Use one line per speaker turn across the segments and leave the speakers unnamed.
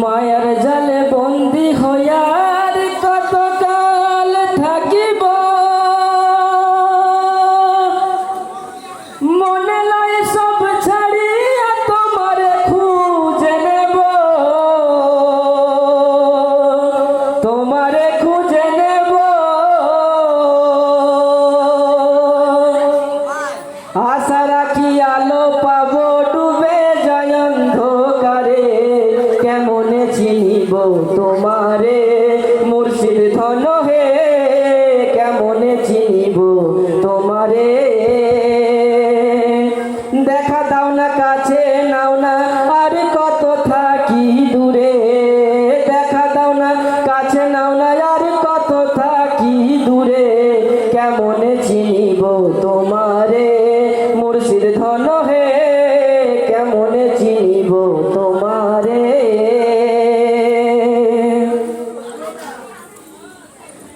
মায়ার জালে বন্দি হইয়ার কত কাল থাকিব? মনে লয় সব ছাড়িয়া তোমার খুঁজে নেব। তোমারে খুঁজে নেব। আশা রাখি আলো পাবো তোমারে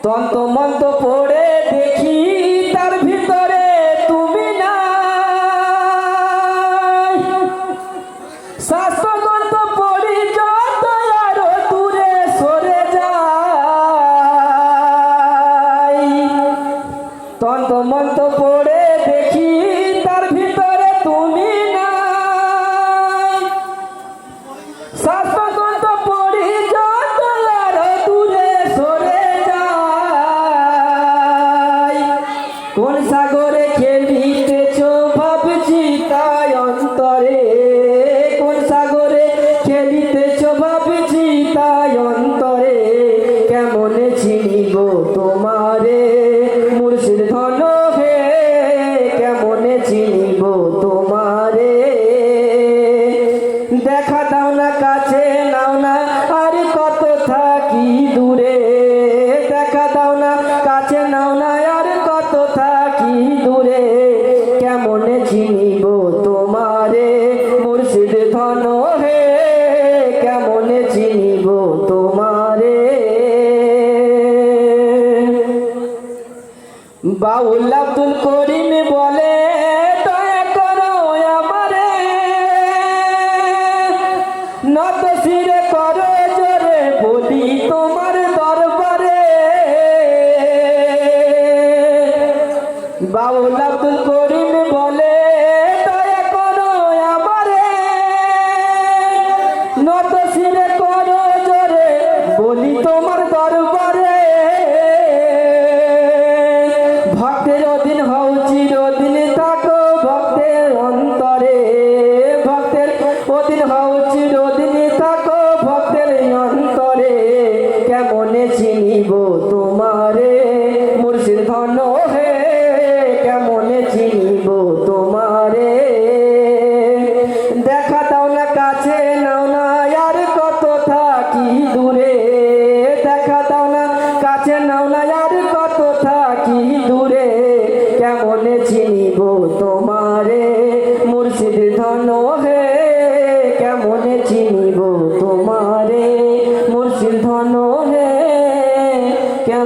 তন্ত মন্ত পড়ে দেখি তার ভিতরে তুমি না শাস্ত্রগ্রন্থ পড়ি যত আরও সরে যাই। তন্ত মন্ত পড়ে দেখি কোন সাগরে খেলিতেছ ভাবছি তাই অন্তরে। কোন সাগরে খেলিতেছ ভাবছি তাই অন্তরে। কেমনে চিনিব তোমারে, মুর্শিদ ধন হে, কেমনে চিনিব তোমারে। দেখা দাও না, কাছে নাও না, আর কত থাকি দূরে। বাউল আব্দুল করিম বলে, দয়া করো আমারে। নত শিরে করো জোরে তোমার দরবারে। বাউল আব্দুল করিম বলে, দয়া করো আমারে। নত হও চিরদিনই থাকো ভক্তের অন্তরে। কেমনে চিনিব তোমারে? মুর্শিদ ধন হে কেমনে চিনিব তোমারে? দেখা দাও না, কাছে নাও না, আর কত থাকি দূরে। দেখা দাও না, কাছে নাও না, আর কত থাকি দূরে। কেমনে চিনিব তোমারে? মুর্শিদ ধন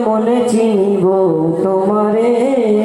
মনে চিনিব তোমারে।